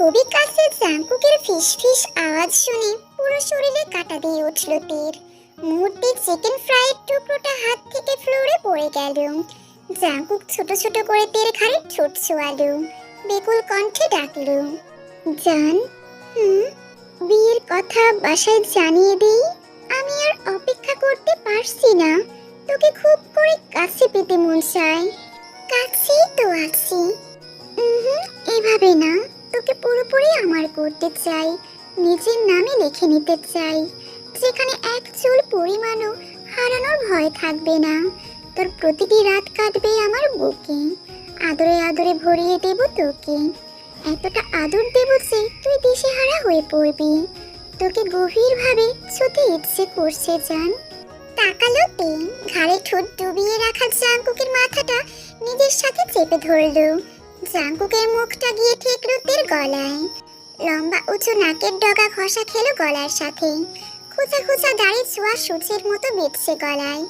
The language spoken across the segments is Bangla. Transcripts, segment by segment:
খুবই কাছে জাঙ্কুকের ফিস আওয়াজ শুনে পুরো শরীরে কাটা দিয়ে উঠল তীর। মুহূর্তে চিকেন ফ্রাইয়ের টুকরোটা হাত থেকে ফ্লোরে পড়ে গেল। জাঙ্কুক ছোট ছোট করে তের ঘাড়ে ঠোঁট ছোয়ালো। বেকুল কণ্ঠে ডাকল, জান, হুম, বিয়ের কথা বাসায় জানিয়ে দিই? আমি আর অপেক্ষা করতে পারছি না। তোকে খুব করে কাছে পেতে মন চায়। কাছেই তো আছি। এভাবে না। তোকে পুরোপুরি আমার করতে চাই, নিজের নামে লিখে নিতে চাই। যেখানে এক চুল পরিমাণও হারানোর ভয় থাকবে না। তোর প্রতিটি রাত কাটবে আমার বুকে, আদরে আদরে ভরিয়ে দেব তোকে। এতটা আদর দেব যে তুই দিশেহারা হয়ে পড়বি। তোকে গভীরভাবে ছুতে ইচ্ছে করছে, জান। তাকালো তে, ঘাড়ে ঠোঁট ডুবিয়ে রাখা জাঙ্কুকের মাথাটা নিজের সাথে চেপে ধরলো। জাঙ্কুকের মুখটা গিয়ে ঠেকলো তের গলায়। লম্বা উঁচু নাকের ডগা ঘষা খেলো গলার সাথে। খোঁচা খোঁচা দাড়ি ছোঁয়া সূচের মতো বেঁধছে গলায়।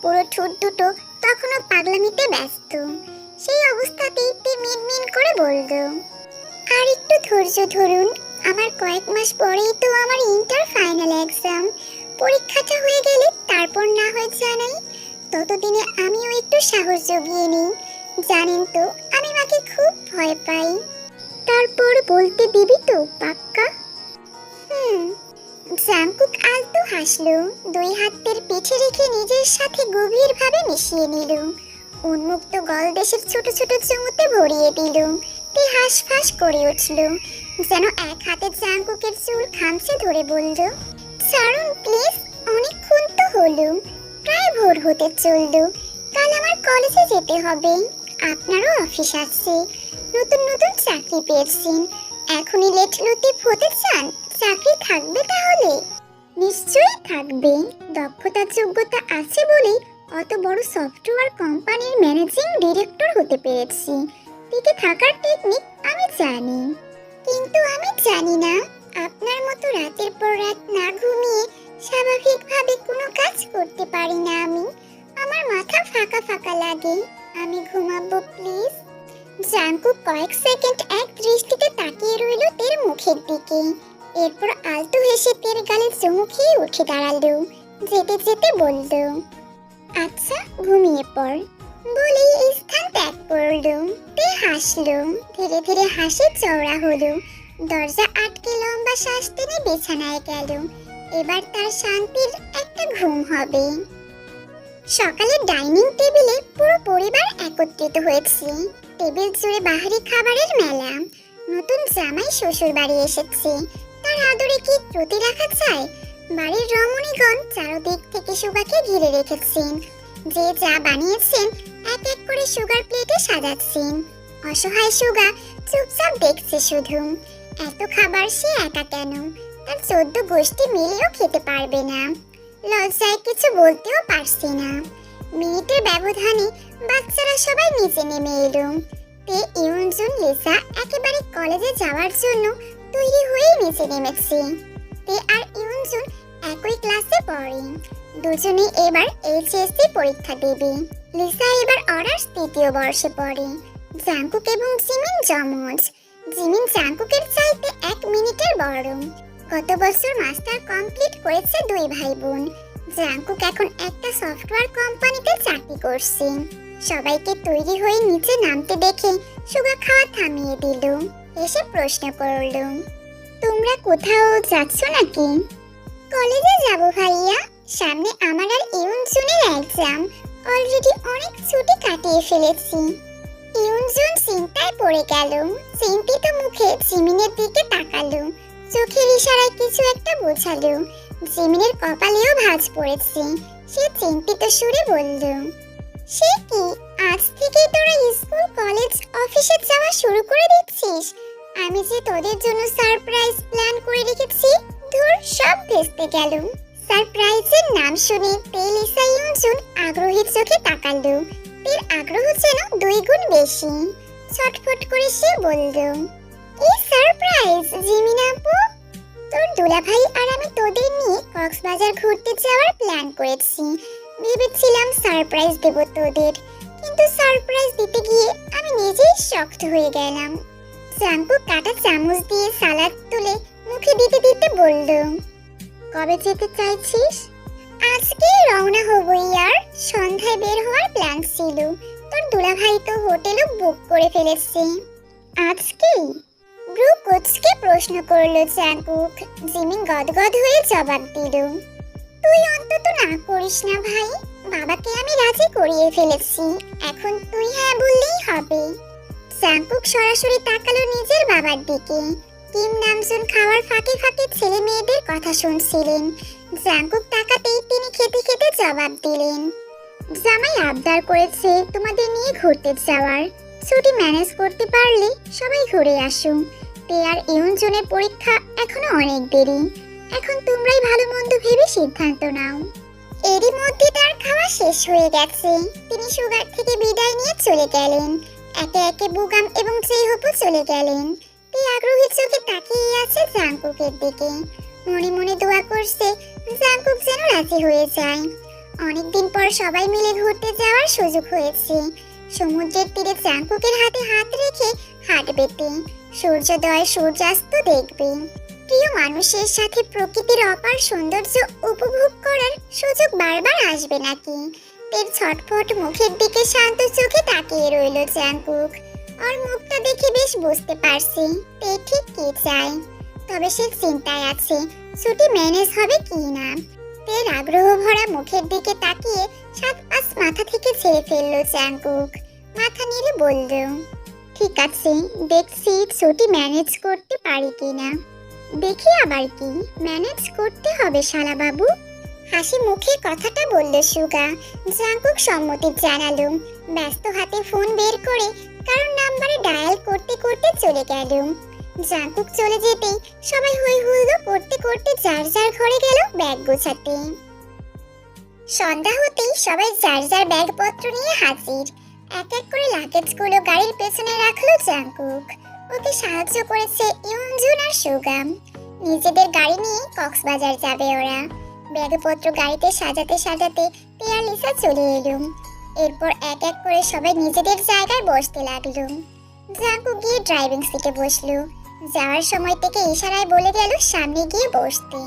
পুরো ঠোঁট দুটো তখনও পাগলামিতে ব্যস্ত। সেই অবস্থাতেই তে মিনমিন করে বলল, আর একটু ধৈর্য ধরুন। আমার কয়েক মাস পরেই তো আমার ইন্টার ফাইনাল এক্সাম। পরীক্ষাটা হয়ে গেলে তারপর না হয় জানাই। ততদিনে আমিও একটু সাহস জগিয়ে নিই। জানেন তো আমি মাকে খুব ভয় পাই। তারপর বলতে দিবি তো, পাক্কা? হুম, জাংকুক আলতো হাসলো, দুই হাতের পিঠে রেখে নিজের সাথে গভীরভাবে মিশিয়ে নিল। উন্মুক্ত গলদেশের ছোট ছোট চুমুতে ভরিয়ে দিল। তে হাস হাঁসফাঁস করে উঠল, যেন এক হাতে জাংকুকের চুল খামচে ধরে বলল, ছাড়ুন, প্লিজ, অনেকক্ষণ তো হলো। প্রায় ভোর হতে চলল। কাল আমার কলেজে যেতে হবে। আপনারও অফিস আছে। নতুন নতুন চাকরি পেয়েছেন। এখনই লেট লতিফ হতে চান? চাকরি থাকবে তাহলে? নিশ্চয়ই থাকবে। দক্ষতা যোগ্যতা আছে বলেই অত বড় সফটওয়্যার কোম্পানির ম্যানেজিং ডিরেক্টর হতে পেরেছি। টিকে থাকার টেকনিক আমি জানি। কিন্তু আমি জানি না জাঙ্কু কয়েক সেকেন্ড এক দৃষ্টিতে তাকিয়ে রইল তের মুখের দিকে। এরপর আলতু হেসে তের গালে চুমু খেয়ে উঠে দাঁড়াল। যেতে যেতে বলল আচ্ছা ঘুমিয়ে পড়। বলেই স্থান ত্যাগ করল। তে হাসলো। ধীরে ধীরে হাসি চওড়া হলো। দরজা আটকে লম্বা শ্বাস টেনে বিছানায় গেল। এবার তার শান্তির একটা ঘুম হবে। সকালে ডাইনিং টেবিলে পুরো পরিবার একত্রিত হয়েছে। টেবিল জুড়ে বাহারি খাবারের মেলা। নতুন জামাই শ্বশুর বাড়ি এসেছে। তার আদরে কি ত্রুটি রাখা যায়? বাড়ির রমণীগণ চারদিক থেকে সুগাকে ঘিরে রেখেছেন। যে যা বানিয়েছেন, এক এক করে সুগার প্লেটে সাজাচ্ছেন। অসহায় সুগা চুপচাপ দেখছে শুধু। এত খাবার সে একা কেন? তার চোদ্দ গোষ্ঠী মিলেও খেতে পারবে না। লজ্জায় কিছু বলতেও পারছে না। মিনিটের ব্যবধানে বাচ্চারা সবাই নিচে নেমে এলো। তে ইউনজুন, লিসা একেবারে কলেজে যাওয়ার জন্য তৈরি হয়েই নিচে নেমেছে। তে আর ইউনজুন একই ক্লাসে পড়ে। দুজনেই এবার এইচএসসি পরীক্ষা দেবে। লিসা এবার অনার্স তৃতীয় বর্ষে পড়ে। জাঙ্কুক এবং জিমিন জমজ জিমিন জাঙ্কুকের চাইতে এক মিনিটের বড়। গত বছর মাস্টার কমপ্লিট করেছে দুই ভাই বোন জাঙ্কুক এখন একটা সফটওয়্যার কোম্পানিতে চাকরি করছে। সবাইকে তৈরি হয়ে নিচে নামতে দেখে সুগা খাওয়া থামিয়ে দিল। এসে প্রশ্ন করল, তোমরা কোথাও যাচ্ছ নাকি? কলেজে যাব ভাইয়া। সামনে আমার আর ইউনজুনের এক্সাম অলরেডি অনেক ছুটি কাটিয়ে ফেলেছি। ইউনজুন চিন্তায় পড়ে গেল। চিন্তিত মুখে জিমিনের দিকে তাকালো। চোখের ইশারায় কিছু একটা বোঝালো। জিমিনের কপালেও ভাঁজ পড়েছে। সে চিন্তিত সুরে বলল সে কি? আজ থেকেই তোরা স্কুল, কলেজ, অফিসে যাওয়া শুরু করে দিচ্ছিস। আমি যে তোদের জন্য সারপ্রাইজ প্ল্যান করে রেখেছি, ধুর, সব ভেস্তে গেল। সারপ্রাইজের নাম শুনে তেলিসা ইউনজুন আগ্রহের চোখে তাকালো। তের আগ্রহ যেন দুই গুণ বেশি। ছটফট করে সে বলল এই সারপ্রাইজ, জিমিনা আপু। তোর দুলাভাই আর আমি তোদের নিয়ে কক্সবাজার ঘুরতে যাওয়ার প্ল্যান করেছি। ভেবেছিলাম সারপ্রাইজ দেব তোদের। কিন্তু সারপ্রাইজ দিতে গিয়ে আমি নিজেই শক্ত হয়ে গেলাম। জাঙ্কু কাটা চামচ দিয়ে সালাদ তুলে মুখে দিতে দিতে বলল কবে যেতে চাইছিস? আজকে রওনা হব ইয়ার। সন্ধ্যায় বের হওয়ার প্ল্যান ছিল। তোর দুলাভাই তো হোটেলও বুক করে ফেলেছে। আজকেই? ব্রু কোচকে প্রশ্ন করল জাঙ্কুক জিমিন গদগদ হয়ে জবাব দিল তুই অন্তত না করিস না ভাই। বাবাকে আমি রাজি করিয়ে ফেলেছি। এখন তুই হ্যাঁ বললেই হবে। জাঙ্কুক সরাসরি তাকালো নিজের বাবার দিকে। কিম নামজুন খাওয়ার ফাঁকে ফাঁকে ছেলে মেয়েদের কথা শুনছিলেন। জাঙ্কুক তাকাতেই তিনি খেতে খেতে জবাব দিলেন, জামাই আবদার করেছে তোমাদের নিয়ে ঘুরতে যাওয়ার। ছুটি ম্যানেজ করতে পারলে সবাই ঘুরে আসুন। তে আর ইউনজনের পরীক্ষা এখনও অনেক দেরি। এখন তোমরাই ভালো মন্দ ভেবে সিদ্ধান্ত নাও। এরই মধ্যে তার খাওয়া শেষ হয়ে গেছে। তিনি সুগার থেকে বিদায় নিয়ে চলে গেলেন। একে একে বুগাম এবং চেহপু চলে গেলেন। তে আগ্রহী চোখে তাকিয়ে আছে জাংকুকের দিকে। মনে মনে দোয়া করছে জাংকুক যেন রাজি হয়ে যায়। অনেকদিন পর সবাই মিলে ঘুরতে যাওয়ার সুযোগ হয়েছে। সমুদ্রের তীরে জাংকুকের হাতে হাত রেখে হাঁটবে তে। সূর্যোদয় সূর্যাস্ত দেখবে। প্রিয় মানুষের সাথে প্রকৃতির অপার সৌন্দর্য উপভোগ করার সুযোগ বারবার আসবে নাকি? তের ছটফট মুখের দিকে শান্ত চোখে তাকিয়ে রইল জাংকুক। ওর মুখটা দেখে বেশ বুঝতে পারছি তে ঠিক কি চায়। তবে সে চিন্তায় আছে, ছুটি ম্যানেজ হবে কি না? তের আগ্রহ ভরা মুখের দিকে তাকিয়ে সাত পাঁচ মাথা থেকে ছেড়ে ফেলল জাংকুক। মাথা নেড়ে বলল, ঠিক আছে, দেখছি ছুটি ম্যানেজ করতে পারি কিনা দেখি আবার কি। ম্যানেজ করতে হবে শালা বাবু হাসি মুখে কথাটা বলল সুগা। জাঙ্কুক সম্মতি জানালো ব্যস্ত হাতে ফোন বের করে কারণ নাম্বারে ডায়াল করতে করতে চলে গেল জাঙ্কুক চলে যেতেই সবাই হই হুল্লো করতে করতে যার যার ঘরে গেল ব্যাগ গোছাতে। সন্ধ্যা হতেই সবাই যার যার ব্যাগপত্র নিয়ে হাজির। এক এক করে লাগেজগুলো গাড়ির পেছনে রাখল জাঙ্কুক। ওকে সাহায্য করেছে ইউনজুন আর সুগাম। নিজেদের গাড়ি নিয়ে কক্সবাজার যাবে ওরা। ব্যাগপত্র গাড়িতে সাজাতে সাজাতে পিয়া লিসা চলে এলো। এরপর এক এক করে সবাই নিজেদের জায়গায় বসতে লাগল। জাঙ্কু গিয়ে ড্রাইভিং সিটে বসল। যাওয়ার সময় থেকে ইশারায় বলে গেল সামনে গিয়ে বসতে।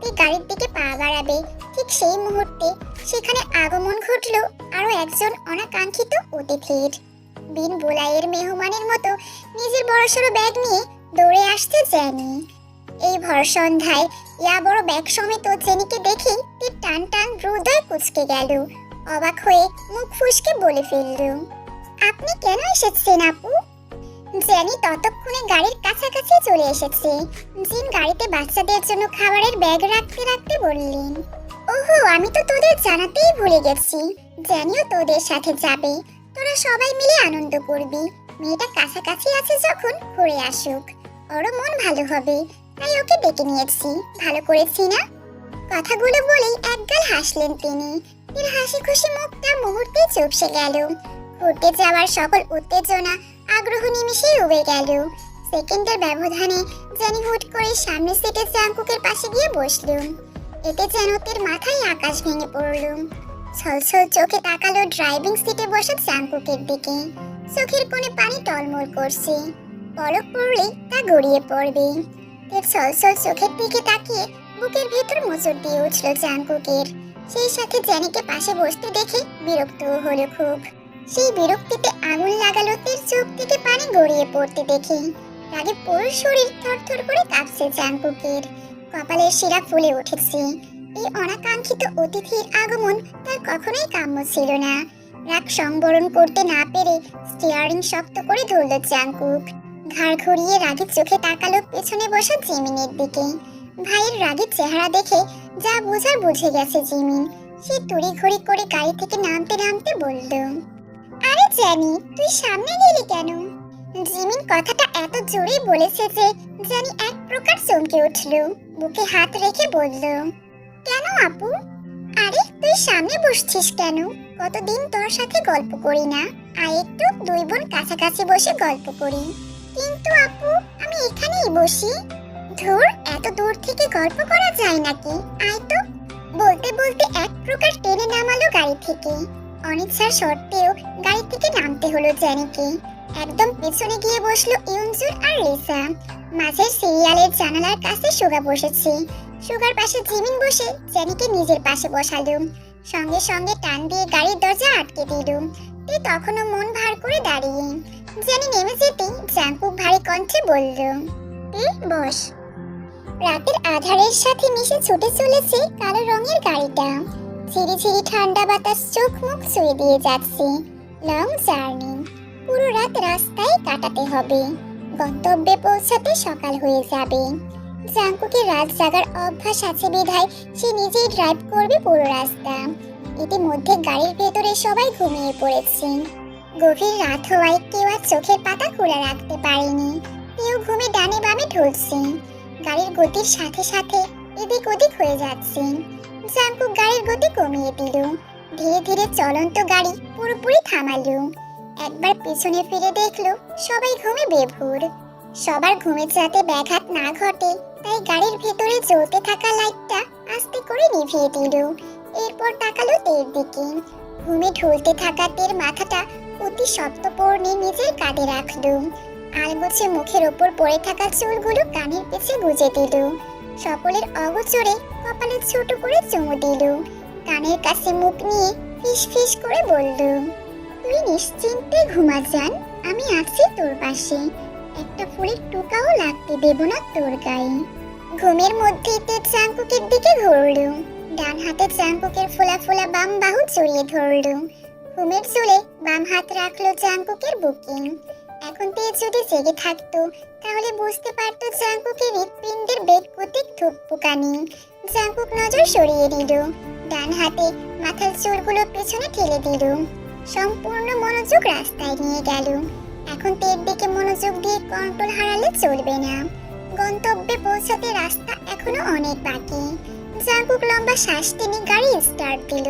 তে গাড়ির দিকে পা বাড়াবে। ঠিক সেই মুহূর্তে সেখানে আগমন ঘটল আরও একজন অনাকাঙ্ক্ষিত অতিথির। বিন বোলাইয়ের মেহমানের মতো নিজের বড়সড় ব্যাগ নিয়ে দৌড়ে আসতে জেনি। এই ভর সন্ধ্যায় ইয়া বড় ব্যাগ সমেত জেনিকে দেখে তীর টান টান হৃদয় কুচকে গেল। অবাক হয়ে মুখ ফুসকে বলে ফেলল, আপনি কেন এসেছেন আপু? জেনি ততক্ষণে গাড়ির কাছাকাছি চলে এসেছে। জিন গাড়িতে বাচ্চাদের জন্য খাবারের ব্যাগ রাখতে রাখতে বললেন, ওহো, আমি তো তোদের জানাতেই ভুলে গেছি। জেনিও তোদের সাথে যাবে। তোরা সবাই মিলে আনন্দ করবি। মেয়েটা কাছাকাছি আছে যখন ঘুরে আসুক। ওরও মন ভালো হবে। তাই ওকে ডেকে নিয়েছি। ভালো করেছি না? কথাগুলো বলেই একগাল হাসলেন তিনি। এর হাসি খুশি মুখটা মুহূর্তে চুপসে গেল। ঘুরতে যাওয়ার সকল উত্তেজনা, আগ্রহ নিমিশেই উবে গেল। সেকেন্ডের ব্যবধানে জানি হুট করে সামনে সিটে জাঙ্কুকের পাশে গিয়ে বসলুম। এতে যেন তের মাথায় আকাশ ভেঙে পড়ল। ছলছল চোখে তাকালো ড্রাইভিং সিটে বসে জাঙ্কুকের দিকে। চোখের কোণে পানি টলমল করছে। পলক পড়লেই তা গড়িয়ে পড়বে। তের ছলছল চোখের দিকে তাকিয়ে বুকের ভেতর মোচড় দিয়ে উঠল জাঙ্কুকের সেই সাথে জ্যানিকে পাশে বসতে দেখে বিরক্ত হলো খুব। সেই বিরক্তিতে আগুন লাগালো তের চোখ থেকে পানি গড়িয়ে পড়তে দেখে। রাগে পুরো শরীর থরথর করে কাঁপছে জাঙ্কুকের কপালের শিরা ফুলে উঠেছে। এই অনাকাঙ্ক্ষিত অতিথির আগমন তার কখনোই কাম্য ছিল না। রাগ সংবরণ করতে না পেরে স্টিয়ারিং শক্ত করে ধরল জাঙ্কুক ঘাড় ঘুরিয়ে রাগের চোখে তাকালো পেছনে বসা জিমিনের দিকে। ভাইয়ের রাগের চেহারা দেখে যা বোঝার বুঝে গেছে জিমিন। সে তুড়ি ঘড়ি করে গাড়ি থেকে নামতে নামতে বলল, আরে জানি তুই সামনে গেলি কেন? জিমিন কথাটা এত জোরে বলেছে যে জানি এক প্রকার চমকে উঠল। বুকে হাত রেখে বলল কেন আপু? আরে, তুই সামনে বসছিস কেন? কতদিন তোর সাথে গল্প করি না, আর একটু দুই বোন কাছাকাছি বসে গল্প করি। কিন্তু আপু, আমি এখানেই বসি। ধুর, এত দূর থেকে গল্প করা যায় নাকি? আয় তো। বলতে বলতে এক প্রকার টেনে নামালো গাড়ি থেকে। অনিচ্ছার সত্ত্বেও গাড়ি থেকে নামতে হলো জ্যানিকে। একদম পেছনে গিয়ে বসল ইউনজুন আর লিসা মাঝের সিরিয়ালের জানালার কাছে সুগা বসেছে। সুগার পাশে জিমিন বসে জেনিকে নিজের পাশে বসালো সঙ্গে সঙ্গে টান দিয়ে গাড়ির দরজা আটকে দিলুম। তে তখনও মন ভার করে দাঁড়িয়ে। জেনি নেমে যেতেই জাঙ্কুক ভারী কণ্ঠে বলল তে বস। রাতের আধারের সাথে মিশে ছুটে চলেছে কালো রঙের গাড়িটা। ঝিরি ঝিরি ঠান্ডা বাতাস চোখ মুখ ছুঁয়ে দিয়ে যাচ্ছে। Long journey. পুরো রাত রাস্তায় কাটাতে হবে। গন্তব্যে পৌঁছাতে সকাল হয়ে যাবে। জাঙ্কুকে রাত জাগার অভ্যাস আছে বিধায় সে নিজেই ড্রাইভ করবে পুরো রাস্তা। ইতিমধ্যে গাড়ির ভেতরে সবাই ঘুমিয়ে পড়েছে। গভীর রাত হওয়ায় কেউ আর চোখের পাতা খোলা রাখতে পারেনি। কেউ ঘুমে ডানে বামে ঢুলছে। গাড়ির গতির সাথে সাথে এদিক ওদিক হয়ে যাচ্ছে। জাঙ্কুক গাড়ির গতি কমিয়ে দিল। ধীরে ধীরে চলন্ত গাড়ি পুরোপুরি থামালো। একবার পিছনে ফিরে দেখল, সবাই ঘুমে বেভুর। সবার ঘুমের যাতে ব্যাঘাত না ঘটে, তাই গাড়ির ভেতরে জ্বলতে থাকা লাইটটা আস্তে করে নিভিয়ে দিল। এরপর তাকালো তের দিকে। ঘুমে ঢুলতে থাকা তের মাথাটা অতি সপ্তপর্ণে নিজের কাঁধে রাখল। আলগোছে মুখের ওপর পড়ে থাকা চুলগুলো কানের পিছে গুজে দিল। সকলের অগোচরে কপালে ছোট করে চুমু দিল। কানের কাছে মুখ নিয়ে ফিস ফিস করে বলল, তুই নিশ্চিন্তে ঘুমা যান আমি আছি তোর পাশে। একটা ফুলের টুকাও লাগতে দেব না তোর গায়ে। ঘুমের মধ্যে তে চাঙ্কুকের দিকে ঘুরল। ডান হাতে চাঙ্কুকের ফোলা ফোলা বাম বাহু জড়িয়ে ধরল। ঘুমের চুলে বাম হাত রাখল চাঙ্কুকের বুকে। এখন তে যদি জেগে থাকতো, তাহলে বুঝতে পারতো জাঙ্কুকের হৃৎপিণ্ডের বেগ গতিক ধুকপুকানি। জাঙ্কুক নজর সরিয়ে দিল। ডান হাতে মাথার চুলগুলো পেছনে ঠেলে দিল। সম্পূর্ণ মনোযোগ রাস্তায় নিয়ে গেল। এখন পেট দিকে মনোযোগ দিয়ে কন্ট্রোল হারালে চলবে না। গন্তব্যে পৌঁছাতে রাস্তা এখনও অনেক বাকি। জাগুক লম্বা শ্বাস টেনে গাড়ি স্টার্ট দিল।